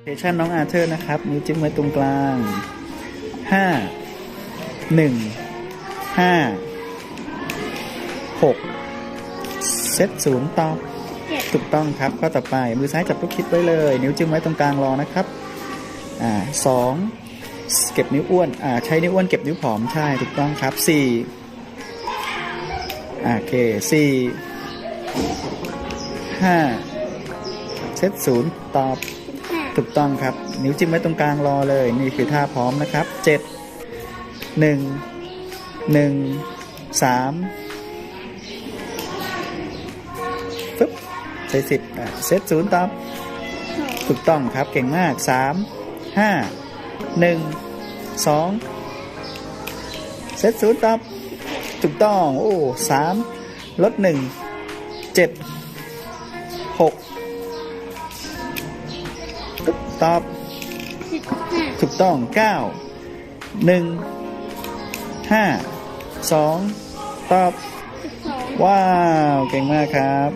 เพชันน้องอาเธอร์นะครับนิ้วจิ้มไว้ตรงกลางห้าหนึ่งห้าหกเซตศูนย์ตอบถูกต้องครับข้อต่อไปมือซ้ายจับลูกคิดไว้เลย นิ้วจิ้มไว้ตรงกลางรอนะครับอ่าสองเก็บนิ้วอ้วนอ่าใช้นิ้วอ้วนเก็บนิ้วผอมใช่ถูกต้องครับสี่โอเคสี่ห้าเซตศูนย์ตอบ ถูกต้องครับ นิ้วจิ้มไว้ตรงกลางรอเลย นี่คือท่าพร้อมนะครับเจ็ดหนึ่งหนึ่งสามปึ๊บใส่สิบเซตศูนย์ตอบถูกต้องครับเก่งมากสามห้าหนึ่งสองเซตศูนย์ตอบถูกต้อง โอ้สามลดหนึ่งเจ็ดหก ตอบ สิบห้าถูกต้องเก้าหนึ่งห้าสองตอบ สิบสอง ว้าว เก่งมากครับ